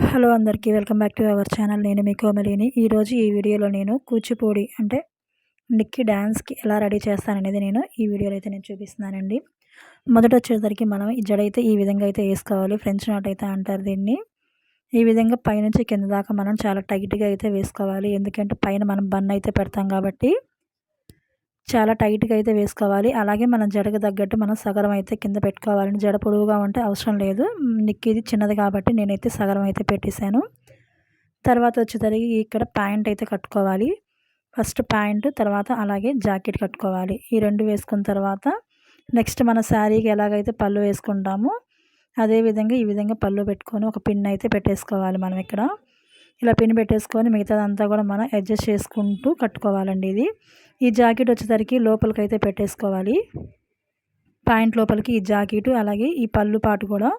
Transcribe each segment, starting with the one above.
Hello అందరికీ welcome back to our channel. నేను మీ కోమలిని. ఈరోజు ఈ వీడియోలో నేను కూచిపూడి అంటే నిక్కి డ్యాన్స్కి ఎలా రెడీ చేస్తాననేది నేను ఈ వీడియోలో అయితే నేను చూపిస్తున్నానండి. మొదట వచ్చేసరికి మనం ఈ జడ అయితే ఈ విధంగా అయితే వేసుకోవాలి. ఫ్రెంచ్ నాట్ అయితే అంటారు దీన్ని. ఈ విధంగా పైనుంచి కింద దాకా మనం చాలా టైట్గా అయితే వేసుకోవాలి. ఎందుకంటే పైన మనం బన్ అయితే పెడతాం కాబట్టి చాలా టైట్గా అయితే వేసుకోవాలి. అలాగే మనం జడకు తగ్గట్టు మనం సగరం అయితే కింద పెట్టుకోవాలని జడ పొడువుగా ఉంటే అవసరం లేదు. నిక్కిది చిన్నది కాబట్టి నేనైతే సగరం అయితే పెట్టేశాను. తర్వాత వచ్చేసరికి ఇక్కడ ప్యాంట్ అయితే కట్టుకోవాలి. ఫస్ట్ ప్యాంటు తర్వాత అలాగే జాకెట్ కట్టుకోవాలి. ఈ రెండు వేసుకున్న తర్వాత నెక్స్ట్ మన శారీకి ఎలాగైతే పళ్ళు వేసుకుంటామో అదేవిధంగా ఈ విధంగా పళ్ళు పెట్టుకొని ఒక పిన్ అయితే పెట్టేసుకోవాలి మనం ఇక్కడ. ఇలా పిన్ పెట్టేసుకొని మిగతాదంతా కూడా మనం అడ్జస్ట్ చేసుకుంటూ కట్టుకోవాలండి ఇది. ఈ జాకెట్ వచ్చేసరికి లోపలికి అయితే పెట్టేసుకోవాలి. ప్యాంట్ లోపలికి ఈ జాకెట్ అలాగే ఈ పళ్ళు పాటు కూడా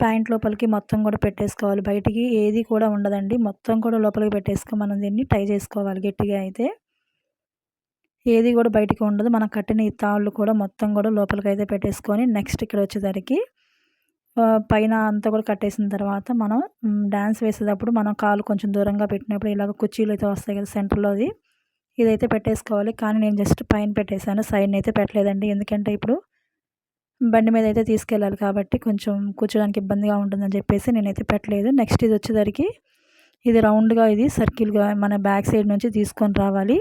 ప్యాంట్ లోపలికి మొత్తం కూడా పెట్టేసుకోవాలి. బయటికి ఏది కూడా ఉండదండి. మొత్తం కూడా లోపలికి పెట్టేసుకో మనం దీన్ని టై చేసుకోవాలి గట్టిగా అయితే. ఏది కూడా బయటికి ఉండదు. మనం కట్టిన ఈ తాళ్ళు కూడా మొత్తం కూడా లోపలికి అయితే పెట్టేసుకొని నెక్స్ట్ ఇక్కడ వచ్చేసరికి పైన అంతా కూడా కట్టేసిన తర్వాత మనం డ్యాన్స్ వేసేటప్పుడు మనం కాలు కొంచెం దూరంగా పెట్టినప్పుడు ఇలాగ కుర్చీలు అయితే వస్తాయి కదా సెంటర్లోది ఇదైతే పెట్టేసుకోవాలి. కానీ నేను జస్ట్ పైన పెట్టేశాను. సైడ్ అయితే పెట్టలేదండి. ఎందుకంటే ఇప్పుడు బండి మీద అయితే తీసుకెళ్ళాలి కాబట్టి కొంచెం కూర్చోడానికి ఇబ్బందిగా ఉంటుందని చెప్పేసి నేనైతే పెట్టలేదు. నెక్స్ట్ ఇది వచ్చేసరికి ఇది రౌండ్గా ఇది సర్కిల్గా మన బ్యాక్ సైడ్ నుంచి తీసుకొని రావాలి.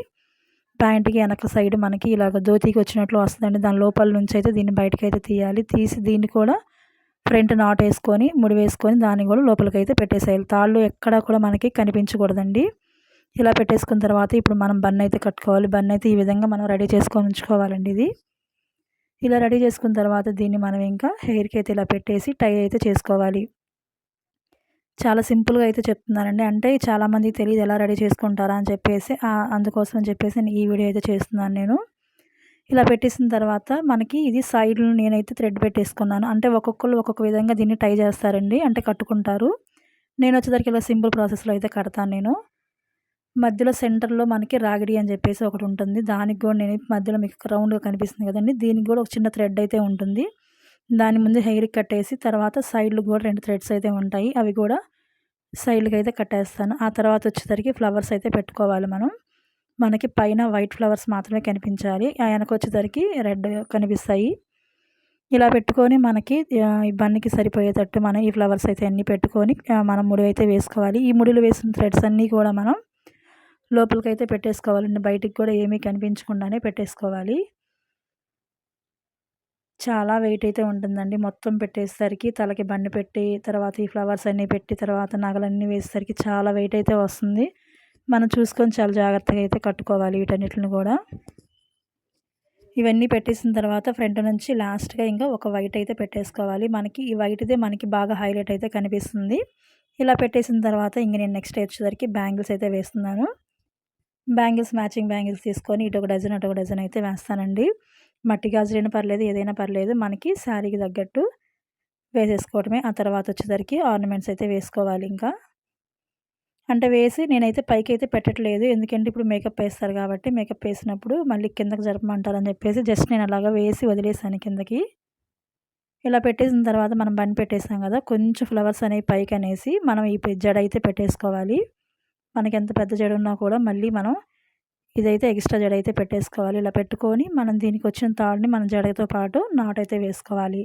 ప్యాంట్కి వెనక సైడ్ మనకి ఇలాగ దోతికి వచ్చినట్లు వస్తుందండి. దాని లోపల నుంచి అయితే దీన్ని బయటకు అయితే తీయాలి. తీసి దీన్ని కూడా ఫ్రంట్ నాట్ వేసుకొని ముడి వేసుకొని దాన్ని కూడా లోపలికి అయితే పెట్టేసేయాలి. తాళ్ళు ఎక్కడా కూడా మనకి కనిపించకూడదండి. ఇలా పెట్టేసుకున్న తర్వాత ఇప్పుడు మనం బన్ అయితే కట్టుకోవాలి. బన్ అయితే ఈ విధంగా మనం రెడీ చేసుకొని ఉంచుకోవాలండి ఇది. ఇలా రెడీ చేసుకున్న తర్వాత దీన్ని మనం ఇంకా హెయిర్కి అయితే ఇలా పెట్టేసి టై అయితే చేసుకోవాలి. చాలా సింపుల్గా అయితే చెప్తున్నానండి. అంటే చాలామంది తెలియదు ఎలా రెడీ చేసుకుంటారా అని చెప్పేసి అందుకోసం అని చెప్పేసి ఈ వీడియో అయితే చేస్తున్నాను నేను. ఇలా పెట్టేసిన తర్వాత మనకి ఇది సైడ్లు నేనైతే థ్రెడ్ పెట్టేసుకున్నాను. అంటే ఒక్కొక్కరు ఒక్కొక్క విధంగా దీన్ని టై చేస్తారండి. అంటే కట్టుకుంటారు. నేను వచ్చేసరికి ఇలా సింపుల్ ప్రాసెస్లో అయితే కడతాను నేను. మధ్యలో సెంటర్లో మనకి రాగిడి అని చెప్పేసి ఒకటి ఉంటుంది. దానికి కూడా నేను మధ్యలో మీకు రౌండ్గా కనిపిస్తుంది కదండి. దీనికి కూడా ఒక చిన్న థ్రెడ్ అయితే ఉంటుంది. దాని ముందు హెయిర్ కట్టేసి తర్వాత సైడ్లు కూడా రెండు థ్రెడ్స్ అయితే ఉంటాయి. అవి కూడా సైడ్కి అయితే కట్టేస్తాను. ఆ తర్వాత వచ్చేసరికి ఫ్లవర్స్ అయితే పెట్టుకోవాలి మనం. మనకి పైన వైట్ ఫ్లవర్స్ మాత్రమే కనిపించాలి. వెనక వచ్చేసరికి రెడ్ కనిపిస్తాయి. ఇలా పెట్టుకొని మనకి ఈ సరిపోయేటట్టు మనం ఈ ఫ్లవర్స్ అయితే అన్నీ పెట్టుకొని మనం ముడి అయితే వేసుకోవాలి. ఈ ముడిలు వేసిన థ్రెడ్స్ అన్నీ కూడా మనం లోపలికి అయితే పెట్టేసుకోవాలండి బయటికి కూడా ఏమీ కనిపించకుండానే పెట్టేసుకోవాలి. చాలా వెయిట్ అయితే ఉంటుందండి. మొత్తం పెట్టేసరికి తలకి బండి పెట్టి తర్వాత ఈ ఫ్లవర్స్ అన్నీ పెట్టి తర్వాత నగలన్నీ వేసేసరికి చాలా వెయిట్ అయితే వస్తుంది. మనం చూసుకొని చాలా జాగ్రత్తగా అయితే కట్టుకోవాలి వీటన్నిటిని కూడా. ఇవన్నీ పెట్టేసిన తర్వాత ఫ్రంట్ నుంచి లాస్ట్గా ఇంకా ఒక వైట్ అయితే పెట్టేసుకోవాలి. మనకి ఈ వైట్దే మనకి బాగా హైలైట్ అయితే కనిపిస్తుంది. ఇలా పెట్టేసిన తర్వాత ఇంక నేను నెక్స్ట్ వచ్చేసరికి బ్యాంగిల్స్ అయితే వేస్తున్నాను. బ్యాంగిల్స్ మ్యాచింగ్ బ్యాంగిల్స్ తీసుకొని ఇటు ఒక డజన్ అటు ఒక డజన్ అయితే వేస్తానండి. మట్టి గాజులైనా పర్లేదు ఏదైనా పర్లేదు మనకి శారీకి తగ్గట్టు వేసేసుకోవడమే ఆ తర్వాత వచ్చేసరికి ఆర్నమెంట్స్ అయితే వేసుకోవాలి ఇంకా. అంటే వేసి నేనైతే పైకి అయితే పెట్టట్లేదు. ఎందుకంటే ఇప్పుడు మేకప్ వేస్తారు కాబట్టి మేకప్ వేసినప్పుడు మళ్ళీ కిందకి జరపమంటారని చెప్పేసి జస్ట్ నేను అలాగా వేసి వదిలేసాను కిందకి. ఇలా పెట్టేసిన తర్వాత మనం బండి పెట్టేసాం కదా కొంచెం ఫ్లవర్స్ అనేవి పైకి అనేసి మనం ఈ జడ అయితే పెట్టేసుకోవాలి. మనకి ఎంత పెద్ద జడ ఉన్నా కూడా మళ్ళీ మనం ఇదైతే ఎక్స్ట్రా జడ అయితే పెట్టేసుకోవాలి. ఇలా పెట్టుకొని మనం దీనికి వచ్చిన తాడుని మన జడతో పాటు నాటైతే వేసుకోవాలి.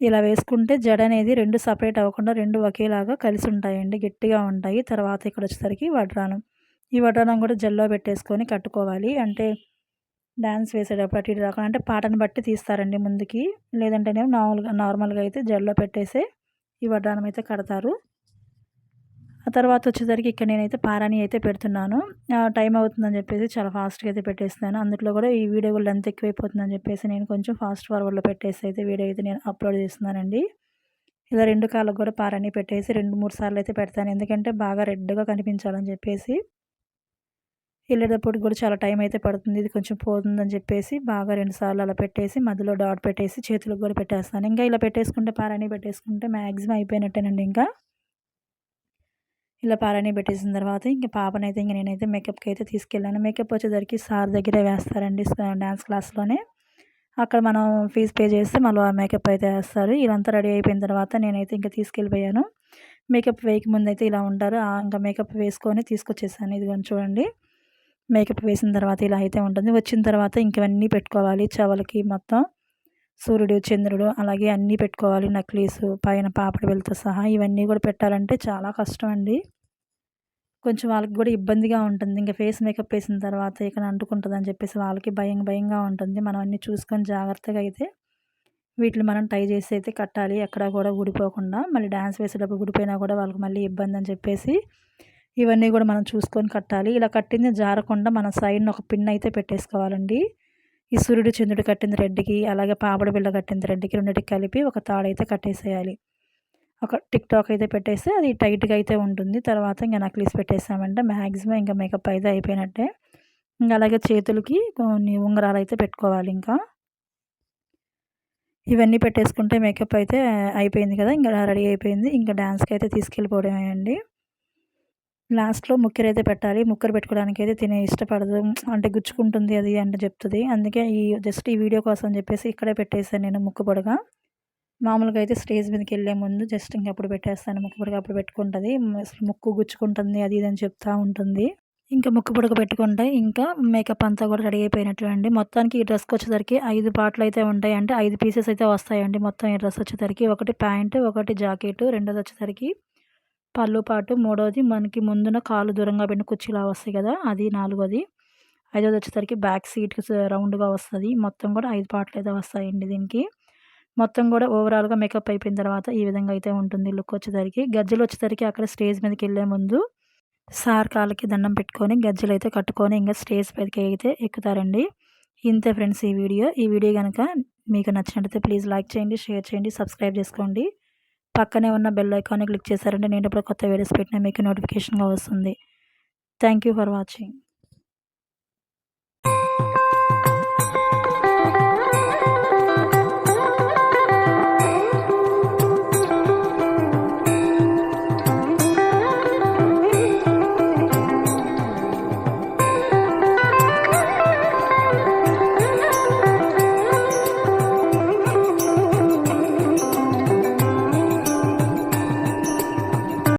ఇలా వేసుకుంటే జడ అనేది రెండు సపరేట్ అవ్వకుండా రెండు ఒకేలాగా కలిసి ఉంటాయండి గట్టిగా ఉంటాయి. తర్వాత ఇక్కడ వచ్చేసరికి వడ్రానం ఈ వడ్రానం కూడా జల్లో పెట్టేసుకొని కట్టుకోవాలి. అంటే డ్యాన్స్ వేసేటప్పుడు అటు ఇటు రాకుండా అంటే పాటను బట్టి తీస్తారండి ముందుకి. లేదంటేనే నార్మల్గా నార్మల్గా అయితే జల్లో పెట్టేసే ఈ వడ్రానం అయితే కడతారు. ఆ తర్వాత వచ్చేసరికి ఇక్కడ నేనైతే పారాని అయితే పెడుతున్నాను. టైం అవుతుందని చెప్పేసి చాలా ఫాస్ట్గా అయితే పెట్టేస్తున్నాను. అందులో కూడా ఈ వీడియో కూడా లెంత్ ఎక్కువైపోతుందని చెప్పేసి నేను కొంచెం ఫాస్ట్ ఫార్వర్డ్లో పెట్టేసి అయితే వీడియో అయితే నేను అప్లోడ్ చేస్తున్నానండి. ఇలా రెండు కాళ్ళకు కూడా పారాని పెట్టేసి రెండు మూడు సార్లు అయితే పెడతాను. ఎందుకంటే బాగా రెడ్గా కనిపించాలని చెప్పేసి. వెళ్ళేటప్పుడు కూడా చాలా టైం అయితే పడుతుంది. ఇది కొంచెం పోతుందని చెప్పేసి బాగా రెండుసార్లు అలా పెట్టేసి మధ్యలో డాట్ పెట్టేసి చేతులకు కూడా పెట్టేస్తాను. ఇంకా ఇలా పెట్టేసుకుంటే పారాని పెట్టేసుకుంటే మ్యాక్సిమం అయిపోయినట్టేనండి ఇంకా. ఇలా పాలని పెట్టేసిన తర్వాత ఇంకా పాపనైతే ఇంక నేనైతే మేకప్కి అయితే తీసుకెళ్ళాను. మేకప్ వచ్చేసరికి సార్ దగ్గరే వేస్తారండి డ్యాన్స్ క్లాస్లోనే. అక్కడ మనం ఫీజు పే చేస్తే మళ్ళీ మేకప్ అయితే వేస్తారు. ఇదంతా రెడీ అయిపోయిన తర్వాత నేనైతే ఇంకా తీసుకెళ్ళిపోయాను. మేకప్ వేయక ముందు అయితే ఇలా ఉంటారు ఇంకా మేకప్ వేసుకొని తీసుకొచ్చేసాను. ఇదిగోండి చూడండి. మేకప్ వేసిన తర్వాత ఇలా అయితే ఉంటుంది. వచ్చిన తర్వాత ఇంకవన్నీ పెట్టుకోవాలి. చెవులకి మొత్తం. సూర్యుడు చంద్రుడు అలాగే అన్నీ పెట్టుకోవాలి. నక్లీసు పైన పాపడి వెళ్తూ సహా ఇవన్నీ కూడా పెట్టాలంటే చాలా కష్టం అండి కొంచెం వాళ్ళకి కూడా ఇబ్బందిగా ఉంటుంది. ఇంకా ఫేస్ మేకప్ వేసిన తర్వాత ఇక్కడ అంటుకుంటుంది అని చెప్పేసి వాళ్ళకి భయం భయంగా ఉంటుంది. మనం అన్నీ చూసుకొని జాగ్రత్తగా అయితే వీటిని మనం టై చేసి అయితే కట్టాలి. ఎక్కడ కూడా ఊడిపోకుండా మళ్ళీ డ్యాన్స్ వేసేటప్పుడు ఊడిపోయినా కూడా వాళ్ళకి మళ్ళీ ఇబ్బంది అని చెప్పేసి ఇవన్నీ కూడా మనం చూసుకొని కట్టాలి. ఇలా కట్టింది జారకుండా మన సైడ్ని ఒక పిన్ అయితే పెట్టేసుకోవాలండి. ఈ సూర్యుడు చంద్రుడు కట్టింది రెడ్డికి అలాగే పాపడు బిళ్ళ కట్టింది రెడ్డికి రెండింటికి కలిపి ఒక తాడైతే కట్టేసేయాలి. ఒక టిక్ టాక్ అయితే పెట్టేస్తే అది టైట్గా అయితే ఉంటుంది. తర్వాత ఇంకా నక్లీస్ పెట్టేసామంటే మ్యాక్సిమం ఇంకా మేకప్ అయితే అయిపోయినట్టే. ఇంకా అలాగే చేతులకి కొన్ని ఉంగరాలు అయితే పెట్టుకోవాలి ఇంకా. ఇవన్నీ పెట్టేసుకుంటే మేకప్ అయితే అయిపోయింది కదా ఇంకా రెడీ అయిపోయింది. ఇంకా డ్యాన్స్కి అయితే తీసుకెళ్ళిపోవడమే అండి. లాస్ట్లో ముక్కెర అయితే పెట్టాలి. ముక్కర పెట్టుకోవడానికి అయితే తినే ఇష్టపడదు. అంటే గుచ్చుకుంటుంది అది అంటే చెప్తుంది. అందుకే ఈ జస్ట్ ఈ వీడియో కోసం చెప్పేసి ఇక్కడే పెట్టేసాను నేను ముక్కుపొడగా మామూలుగా అయితే స్టేజ్ మీదకి వెళ్ళే ముందు జస్ట్ ఇంకప్పుడు పెట్టేస్తాను. ముక్కుపొడగ అప్పుడు పెట్టుకుంటుంది. అసలు ముక్కు గుచ్చుకుంటుంది అది ఇది అని చెప్తూ ఉంటుంది. ఇంకా ముక్కు పొడక పెట్టుకుంటే ఇంకా మేకప్ అంతా కూడా రెడీ అయిపోయినట్లు అండి. మొత్తానికి ఈ డ్రెస్కి వచ్చేసరికి ఐదు పాటలు అయితే ఉంటాయి. అంటే ఐదు పీసెస్ అయితే వస్తాయండి. మొత్తం ఈ డ్రెస్ వచ్చేసరికి ఒకటి ప్యాంటు ఒకటి జాకెట్ రెండోది వచ్చేసరికి పళ్ళు పాటు మూడవది మనకి ముందున కాలు దూరంగా పెట్టిన కుర్చీలా వస్తాయి కదా అది నాలుగోది. ఐదోది వచ్చేసరికి బ్యాక్ సీట్ రౌండ్గా వస్తుంది. మొత్తం కూడా ఐదు పాటలు అయితే వస్తాయండి దీనికి. మొత్తం కూడా ఓవరాల్గా మేకప్ అయిపోయిన తర్వాత ఈ విధంగా అయితే ఉంటుంది లుక్ వచ్చేసరికి. గజ్జలు వచ్చేసరికి అక్కడ స్టేజ్ మీదకి వెళ్ళే ముందు సార్ కాళ్ళకి దండం పెట్టుకొని గజ్జలు అయితే కట్టుకొని ఇంకా స్టేజ్ పైకి అయితే ఎక్కుతారండి. ఇంతే ఫ్రెండ్స్ ఈ వీడియో. ఈ వీడియో కనుక మీకు నచ్చినట్లయితే ప్లీజ్ లైక్ చేయండి షేర్ చేయండి సబ్స్క్రైబ్ చేసుకోండి. పక్కనే ఉన్న బెల్ ఐకాన్ని క్లిక్ చేశారంటే నేను ఇప్పుడు కొత్త వీడియోస్ పెట్టినా మీకు నోటిఫికేషన్గా వస్తుంది. Thank you for watching